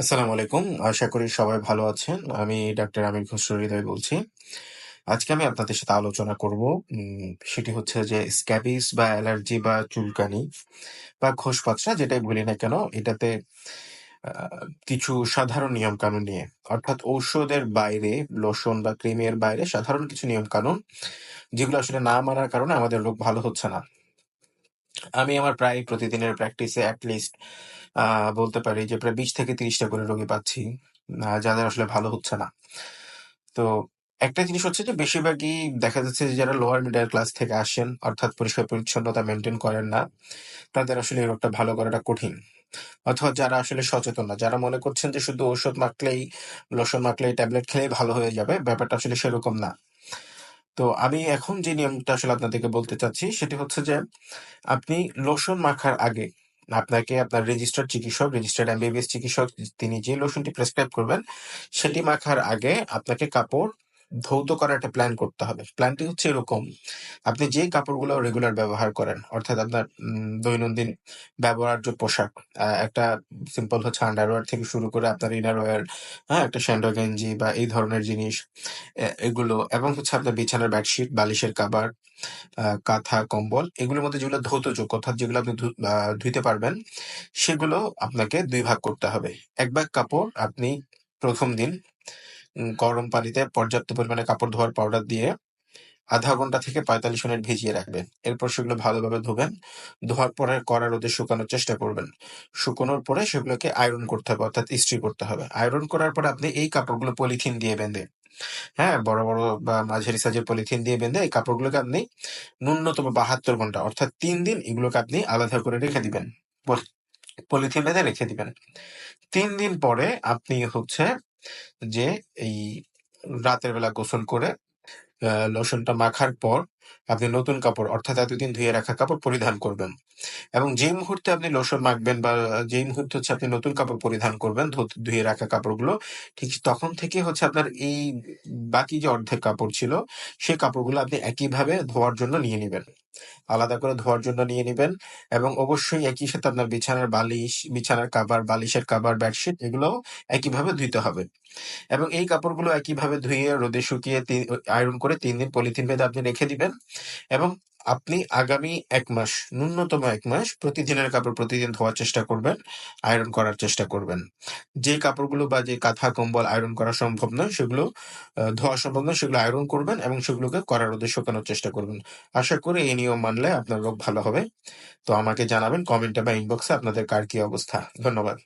আসসালামু আলাইকুম। আশা করি সবাই ভালো আছেন। আমি ডাক্তার আমির খসরু হৃদয় বলছি। আজকে আমি আপনাদের সাথে আলোচনা করব সেটি হচ্ছে যে স্ক্যাবিস বা অ্যালার্জি বা চুলকানি বা খোসপচরা যেটাই বলি না কেন, এটাতে কিছু সাধারণ নিয়মকানুন নিয়ে। অর্থাৎ ঔষধের বাইরে, লোশন বা ক্রিমের বাইরে সাধারণ কিছু নিয়মকানুন, যেগুলো আসলে না মানার কারণে আমাদের রোগ ভালো হচ্ছে না। আমি আমার প্রায় প্রতিদিনের প্র্যাকটিসে এট লিস্ট বলতে পারি যে প্রায় ২০ থেকে তিরিশটা করে রোগী পাচ্ছি। যাদের আসলে ভালো হচ্ছে না। তো একটা জিনিস হচ্ছে যে বেশিরভাগই দেখা যাচ্ছে যে যারা লোয়ার মিডল ক্লাস থেকে আসেন অর্থাৎ পরিষ্কার-পরিচ্ছন্নতা মেনটেন করেন না, তাদের আসলে এই রোগটা ভালো করাটা কঠিন। অথবা যারা আসলে সচেতন না, যারা মনে করছেন যে শুধু ঔষধ মাখলেই, লোশন মাখলেই, ট্যাবলেট খেলেই ভালো হয়ে যাবে, ব্যাপারটা আসলে সেরকম না। তো আমি এখন যে নিয়মটা আসলে আপনাদেরকে বলতে চাচ্ছি সেটি হচ্ছে যে আপনি লোশন মাখার আগে আপনাকে আপনার রেজিস্টার্ড চিকিৎসক, রেজিস্টার্ড এমবিবিএস চিকিৎসক তিনি যে লোশনটি প্রেসক্রাইব করবেন সেটি মাখার আগে আপনাকে কাপড় ধৌত করার একটা প্ল্যান করতে হবে। প্ল্যানটি হচ্ছে এরকম, আপনি যে কাপড়গুলো রেগুলার ব্যবহার করেন অর্থাৎ আপনার দৈনন্দিন ব্যবহার্য পোশাক, একটা সিম্পল হচ্ছে আন্ডারওয়্যার থেকে শুরু করে আপনার ইনারওয়্যার, হ্যাঁ? একটা স্যান্ডো গেঞ্জি বা এই ধরনের জিনিস এগুলো এবং হচ্ছে আপনার বিছানার বেডশিট, বালিশের কাভার, আ কাঁথা, কম্বল এগুলোর মধ্যে যেগুলো ধৌতযোগ্য অর্থাৎ যেগুলো আপনি ধুইতে পারবেন সেগুলো আপনাকে দুই ভাগ করতে হবে। এক ভাগ কাপড় আপনি প্রথম দিন গরম পানিতে পর্যাপ্ত পরিমাণে কাপড় ধোয়ার পাউডার দিয়ে আধা ঘণ্টা থেকে ৪৫ মিনিট ভিজিয়ে রাখবেন। এরপর সেগুলো ভালোভাবে ধোবেন ধোয়ার পরে কড়া রোদে শুকানোর চেষ্টা করবেন। শুকানোর পরে সেগুলোকে আয়রন করতে হবে অর্থাৎ ইস্ত্রি করতে হবে। আয়রন করার পরে আপনি এই কাপড়গুলো পলিথিন দিয়ে বেঁধে, হ্যাঁ? বড়, বড় বা মাঝারি সাইজের পলিথিন দিয়ে বেঁধে এই কাপড়গুলোকে আপনি ন্যূনতম ৭২ ঘণ্টা অর্থাৎ তিন দিন এগুলোকে আপনি আলাদা করে রেখে দিবেন। পলি পলিথিন বেঁধে রেখে দিবেন। তিন দিন পরে আপনি হচ্ছে যে এই রাতের বেলা গোসল করে লোশনটা মাখার পর আপনি নতুন কাপড় অর্থাৎ এতদিন ধুয়ে রাখা কাপড় পরিধান করবেন। এবং যেই মুহূর্তে আপনি লোশন মাখবেন বা যেই মুহূর্তে হচ্ছে আপনি নতুন কাপড় পরিধান করবেন ধুয়ে রাখা কাপড়গুলো, ঠিক তখন থেকে হচ্ছে আপনার এই বাকি যে অর্ধেক কাপড় ছিল, সেই কাপড়গুলো আপনি একইভাবে ধোয়ার জন্য নিয়ে নিবেন। আলাদা করে ধোয়ার জন্য নিয়ে নিবেন এবং অবশ্যই একই সাথে আপনার বিছানার বালিশ, বিছানার কাভার, বালিশের কাভার, বেডশিট এগুলোও একইভাবে ধুইতে হবে। এবং এই কাপড়গুলো একইভাবে ধুয়ে রোদে শুকিয়ে আয়রন করে তিন দিন পলিথিন বেঁধে আপনি রেখে দিবেন এবং আপনি আগামী ১ মাস, ন্যূনতম এক মাস প্রতিদিনের কাপড় প্রতিদিন ধোয়ার চেষ্টা করবেন, আয়রন করার চেষ্টা করবেন। যে কাপড়গুলো বা যে কাঁথা, কম্বল আয়রন করা সম্ভব নয় সেগুলো ধোয়া সম্ভব নয় সেগুলো আয়রন করবেন এবং সেগুলোকে করার রোদে শুকানোর চেষ্টা করবেন। আশা করি এই নিয়ম মানলে আপনার রোগ ভালো হবে। তো আমাকে জানাবেন কমেন্টে বা ইনবক্সে আপনাদের কার কি অবস্থা। ধন্যবাদ।